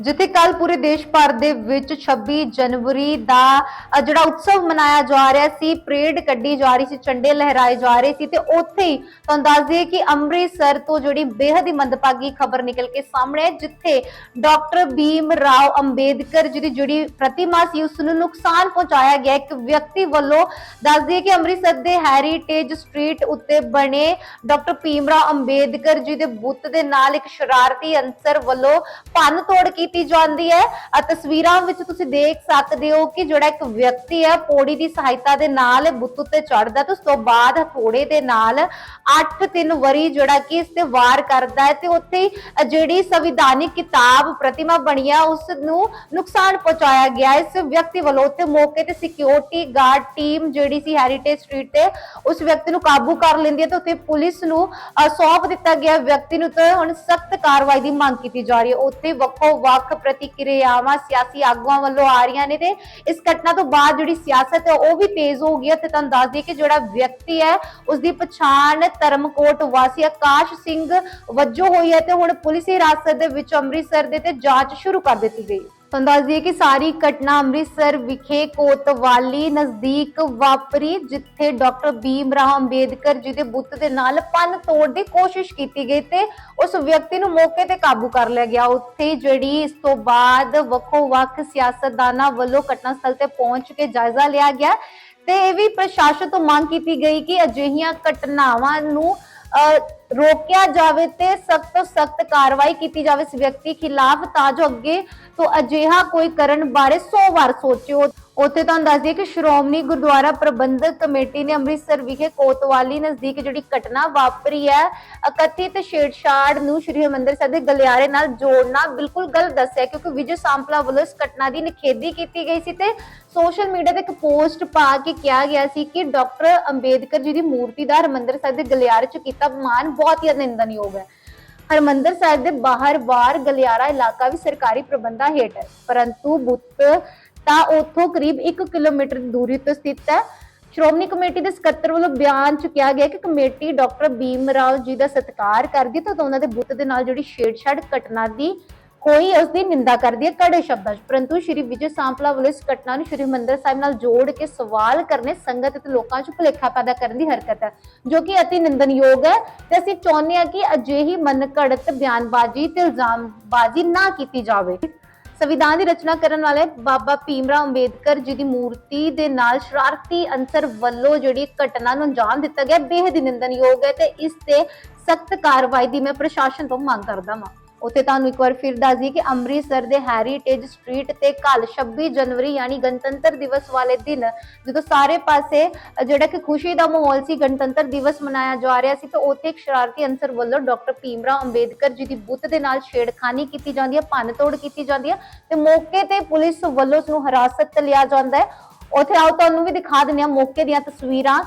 ਜਿੱਥੇ ਕੱਲ ਪੂਰੇ ਦੇਸ਼ ਭਰ ਦੇ ਵਿੱਚ 26 ਜਨਵਰੀ ਦਾ ਜਿਹੜਾ ਉਤਸਵ ਮਨਾਇਆ ਜਾ ਰਿਹਾ ਸੀ, ਪਰੇਡ ਕੱਢੀ ਜਾ ਰਹੀ ਸੀ, ਝੰਡੇ ਲਹਿਰਾਏ ਜਾ ਰਹੇ ਸੀ ਤੇ ਉੱਥੇ ਹੀ ਤੁਹਾਨੂੰ ਦੱਸ ਦਈਏ ਕਿ ਅੰਮ੍ਰਿਤਸਰ ਤੋਂ ਜਿਹੜੀ ਬੇहद ਹੀ ਮੰਦਭਾਗੀ ਖਬਰ ਨਿਕਲ ਕੇ ਸਾਹਮਣੇ ਹੈ ਜਿੱਥੇ ਡਾਕਟਰ ਭੀਮ ਰਾਓ ਅੰਬੇਦਕਰ ਜੀ ਦੀ ਜਿਹੜੀ ਪ੍ਰਤਿਮਾ ਸੀ ਉਸ ਨੂੰ ਨੁਕਸਾਨ ਪਹੁੰਚਾਇਆ ਗਿਆ। ਇੱਕ ਵਿਅਕਤੀ ਵੱਲੋਂ ਦੱਸ ਦਈਏ ਕਿ ਅੰਮ੍ਰਿਤਸਰ ਦੇ ਹੈਰੀਟੇਜ ਸਟਰੀਟ ਉੱਤੇ ਬਣੇ ਡਾਕਟਰ ਭੀਮ ਰਾਓ ਅੰਬੇਦਕਰ ਜੀ ਦੇ ਬੁੱਤ ਦੇ ਨਾਲ ਇੱਕ ਸ਼ਰਾਰਤੀ ਅੰਸਰ ਵੱਲੋਂ ਭੰਨ ਤੋੜ ਕੀਤੀ ਜਾਂਦੀ ਹੈ ਆ ਤਸਵੀਰਾਂ ਵਿੱਚ ਤੁਸੀਂ ਦੇਖ ਸਕਦੇ ਹੋ ਕਿ ਜਿਹੜਾ ਇੱਕ ਵਿਅਕਤੀ ਹੈ ਪੌੜੀ ਦੀ ਸਹਾਇਤਾ ਦੇ ਨਾਲ ਬੁੱਤ ਉੱਤੇ ਚੜਦਾ ਤੇ ਉਸ ਤੋਂ ਬਾਅਦ ਹਥੌੜੇ ਦੇ ਨਾਲ 8-3 ਵਰੀ ਜਿਹੜਾ ਕਿ ਇਸ ਤੇ ਵਾਰ ਕਰਦਾ ਹੈ ਤੇ ਉੱਥੇ ਜਿਹੜੀ ਸੰਵਿਧਾਨਿਕ ਕਿਤਾਬ ਪ੍ਰਤਿਮਾ ਬਣੀ ਹੈ ਉਸ ਨੂੰ ਨੁਕਸਾਨ ਪਹੁੰਚਾਇਆ ਗਿਆ। ਇਸ ਵਿਅਕਤੀ ਵੱਲੋਂ ਉੱਥੇ ਮੌਕੇ ਤੇ ਸਿਕਿਉਰਿਟੀ ਗਾਰਡ ਟੀਮ ਜਿਹੜੀ ਸੀ ਹੈਰੀਟੇਜ ਸਟਰੀਟ ਤੇ ਉਸ ਵਿਅਕਤੀ ਨੂੰ ਕਾਬੂ ਕਰ ਲੈਂਦੀ ਹੈ ਤੇ ਉੱਥੇ ਪੁਲਿਸ ਨੂੰ ਅ, ਸੌਂਪ ਦਿੱਤਾ ਗਿਆ। ਵਿਅਕਤੀ ਨੂੰ ਤੇ ਹੁਣ ਸਖਤ ਕਾਰਵਾਈ ਦੀ ਮੰਗ ਕੀਤੀ ਜਾ ਰਹੀ ਹੈ। ਉੱਥੇ ਵੱਖੋ ਵੱਖ ਪ੍ਰਤੀਕਿਰਿਆਵਾਂ ਸਿਆਸੀ ਆਗੂਆਂ ਵੱਲੋਂ ਆ ਰਹੀਆਂ ਨੇ ਤੇ ਇਸ ਘਟਨਾ ਤੋਂ ਬਾਅਦ ਜਿਹੜੀ ਸਿਆਸਤ ਹੈ ਉਹ ਵੀ ਤੇਜ਼ ਹੋ ਗਈ ਹੈ ਤੇ ਤੁਹਾਨੂੰ ਦੱਸ ਦਈਏ ਕਿ ਜਿਹੜਾ ਵਿਅਕਤੀ ਹੈ ਉਸ ਦੀ ਪਛਾਣ ਧਰਮਕੋਟ ਵਾਸੀ ਆਕਾਸ਼ ਸਿੰਘ ਵਜੋਂ ਹੋਈ ਹੈ ਤੇ ਹੁਣ ਪੁਲਿਸ ਹਿਰਾਸਤ ਦੇ ਵਿੱਚ ਅੰਮ੍ਰਿਤਸਰ ਦੇ ਤੇ ਜਾਂਚ ਸ਼ੁਰੂ ਕਰ ਦਿੱਤੀ ਗਈ ਤੁਹਾਨੂੰ ਦੱਸ ਦਈਏ ਕਿ ਸਾਰੀ ਘਟਨਾ ਅੰਮ੍ਰਿਤਸਰ ਵਿਖੇ ਕੋਤਵਾਲੀ ਨਜ਼ਦੀਕ ਵਾਪਰੀ ਜਿੱਥੇ ਡਾਕਟਰ ਭੀਮ ਰਾਓ ਅੰਬੇਦਕਰ ਜੀ ਦੇ ਬੁੱਤ ਦੇ ਨਾਲ ਪੰਨ ਤੋੜ ਦੀ ਕੋਸ਼ਿਸ਼ ਕੀਤੀ ਗਈ ਤੇ ਉਸ ਵਿਅਕਤੀ ਨੂੰ ਮੌਕੇ ਤੇ ਕਾਬੂ ਕਰ ਲਿਆ ਗਿਆ। ਉੱਥੇ ਜਿਹੜੀ ਇਸ ਤੋਂ ਬਾਅਦ ਵੱਖੋ ਵੱਖ ਸਿਆਸਤਦਾਨਾਂ ਵੱਲੋਂ ਘਟਨਾ ਸਥਲ ਤੇ ਪਹੁੰਚ ਕੇ ਜਾਇਜ਼ਾ ਲਿਆ ਗਿਆ ਤੇ ਇਹ ਵੀ ਪ੍ਰਸ਼ਾਸਨ ਤੋਂ ਮੰਗ ਕੀਤੀ ਗਈ ਕਿ ਅਜਿਹੀਆਂ ਘਟਨਾਵਾਂ ਨੂੰ ਅਹ, ਰੋਕਿਆ ਜਾਵੇ ਤੇ ਸਖਤ ਤੋਂ ਸਖਤ ਕਾਰਵਾਈ ਕੀਤੀ ਜਾਵੇ ਇਸ ਵਿਅਕਤੀ ਖਿਲਾਫ, ਤਾਂ ਜੋ ਅੱਗੇ ਤੋਂ ਅਜਿਹਾ ਕੋਈ ਕਰਨ ਬਾਰੇ 100 ਵਾਰ ਸੋਚਿਓ। ਉੱਥੇ ਤੁਹਾਨੂੰ ਦੱਸ ਦਈਏ ਕਿ ਸ਼੍ਰੋਮਣੀ ਗੁਰਦੁਆਰਾ ਪ੍ਰਬੰਧਕ ਕਮੇਟੀ ਨੇ ਅੰਮ੍ਰਿਤਸਰ ਵਿਖੇ ਕੋਤਵਾਲੀ ਨਜ਼ਦੀਕ ਜਿਹੜੀ ਘਟਨਾ ਵਾਪਰੀ ਹੈ ਅਕਥਿਤ ਛੇੜਛਾੜ ਨੂੰ ਸ਼੍ਰੀ ਹਰਿਮੰਦਰ ਸਾਹਿਬ ਦੇ ਗਲਿਆਰੇ ਨਾਲ ਜੋੜਨਾ ਬਿਲਕੁਲ ਗਲਤ ਦੱਸਿਆ ਕਿਉਂਕਿ ਵਿਜੇ ਸਾਂਪਲਾ ਵੱਲੋਂ ਇਸ ਘਟਨਾ ਦੀ ਨਿਖੇਧੀ ਕੀਤੀ ਗਈ ਸੀ ਤੇ ਸੋਸ਼ਲ ਮੀਡੀਆ ਤੇ ਇੱਕ ਪੋਸਟ ਪਾ ਕੇ ਕਿਹਾ ਗਿਆ ਸੀ ਕਿ ਡਾਕਟਰ ਅੰਬੇਦਕਰ ਜੀ ਦੀ ਮੂਰਤੀ ਦਾ ਹਰਿਮੰਦਰ ਸਾਹਿਬ ਦੇ ਗਲਿਆਰੇ 'ਚ ਕੀਤਾ ਮਾਨ ਬਹੁਤ ਹੀ ਨਿੰਦਣਯੋਗ ਹੈ। ਹਰਮੰਦਰ ਸਾਹਿਬ ਦੇ ਬਾਹਰ ਬਾਰ ਗਲਿਆਰਾ ਇਲਾਕਾ ਵੀ ਸਰਕਾਰੀ ਪ੍ਰਬੰਧਾਂ ਹੇਠ ਹੈ। ਪਰੰਤੂ ਬੁੱਤ ਤਾਂ ਉੱਥੋਂ ਕਰੀਬ 1 ਕਿਲੋਮੀਟਰ ਦੂਰੀ ਤੇ ਸਥਿਤ ਹੈ। ਸ਼੍ਰੋਮਣੀ ਕਮੇਟੀ ਦੇ ਸਕੱਤਰ ਵੱਲੋਂ ਬਿਆਨ ਚ ਕਿਹਾ ਗਿਆ ਕਿ ਕਮੇਟੀ ਡਾਕਟਰ ਭੀਮ ਰਾਓ ਜੀ ਦਾ ਸਤਿਕਾਰ ਕਰਦੀ ਹੈ ਤੇ ਉਹਨਾਂ ਦੇ ਬੁੱਤ ਦੇ ਨਾਲ ਜਿਹੜੀ ਛੇੜਛਾੜ ਘਟਨਾ ਦੀ ਕੋਈ ਉਸ ਦੀ ਨਿੰਦਾ ਕਰਦੀ ਹੈ ਕੜੇ ਸ਼ਬਦਾਂ 'ਚ। ਪਰੰਤੂ ਸ਼੍ਰੀ ਵਿਜੇ ਸਾਂਪਲਾ ਵੱਲੋਂ ਇਸ ਘਟਨਾ ਨੂੰ ਸ਼੍ਰੀ ਹਰਿਮੰਦਰ ਸਾਹਿਬ ਨਾਲ ਜੋੜ ਕੇ ਸਵਾਲ ਕਰਨੇ, ਸੰਗਤ ਅਤੇ ਲੋਕਾਂ 'ਚ ਭੁਲੇਖਾ ਪੈਦਾ ਕਰਨ ਦੀ ਹਰਕਤ ਹੈ, ਜੋ ਕਿ ਅਤੀ ਨਿੰਦਨਯੋਗ ਹੈ ਤੇ ਅਸੀਂ ਚਾਹੁੰਦੇ ਹਾਂ ਕਿ ਅਜਿਹੀ ਮਨਘੜਤ ਬਿਆਨਬਾਜ਼ੀ ਤੇ ਇਲਜ਼ਾਮਬਾਜ਼ੀ ਨਾ ਕੀਤੀ ਜਾਵੇ। ਸੰਵਿਧਾਨ ਦੀ ਰਚਨਾ ਕਰਨ ਵਾਲੇ ਬਾਬਾ ਭੀਮਰਾਓ ਅੰਬੇਦਕਰ ਜੀ ਦੀ ਮੂਰਤੀ ਦੇ ਨਾਲ ਸ਼ਰਾਰਤੀ ਅੰਸਰ ਵੱਲੋਂ ਜਿਹੜੀ ਘਟਨਾ ਨੂੰ ਅੰਜਾਮ ਦਿੱਤਾ ਗਿਆ, ਬੇਹਦ ਹੀ ਨਿੰਦਨਯੋਗ ਹੈ ਤੇ ਇਸ ਤੇ ਸਖਤ ਕਾਰਵਾਈ ਦੀ ਮੈਂ ਪ੍ਰਸ਼ਾਸਨ ਤੋਂ ਮੰਗ ਕਰਦਾ ਹਾਂ ਉੱਥੇ ਤੁਹਾਨੂੰ ਇੱਕ ਵਾਰ ਫਿਰ ਦੱਸ ਦਈਏ ਕਿ ਅੰਮ੍ਰਿਤਸਰ ਦੇ ਹੈਰੀਟੇਜ ਸਟਰੀਟ ਤੇ ਕੱਲ 26 ਜਨਵਰੀ ਯਾਨੀ ਗਣਤੰਤਰ ਦਿਵਸ ਵਾਲੇ ਦਿਨ ਜਦੋਂ ਸਾਰੇ ਪਾਸੇ ਜਿਹੜਾ ਕਿ ਖੁਸ਼ੀ ਦਾ ਮਾਹੌਲ ਸੀ, ਗਣਤੰਤਰ ਦਿਵਸ ਮਨਾਇਆ ਜਾ ਰਿਹਾ ਸੀ, ਤਾਂ ਉੱਥੇ ਇੱਕ ਸ਼ਰਾਰਤੀ ਅੰਸਰ ਵੱਲੋਂ ਡਾਕਟਰ ਭੀਮਰਾਓ ਅੰਬੇਦਕਰ ਜੀ ਦੀ ਬੁੱਤ ਦੇ ਨਾਲ ਛੇੜਖਾਨੀ ਕੀਤੀ ਜਾਂਦੀ ਹੈ ਭੰਨ ਤੋੜ ਕੀਤੀ ਜਾਂਦੀ ਹੈ ਤੇ ਮੌਕੇ ਤੇ ਪੁਲਿਸ ਵੱਲੋਂ ਉਸ ਨੂੰ ਹਿਰਾਸਤ 'ਚ ਲਿਆ ਜਾਂਦਾ ਹੈ। ਉੱਥੇ ਆਓ, ਤੁਹਾਨੂੰ ਵੀ ਦਿਖਾ ਦਿੰਦੇ ਹਾਂ ਮੌਕੇ ਦੀਆਂ ਤਸਵੀਰਾਂ।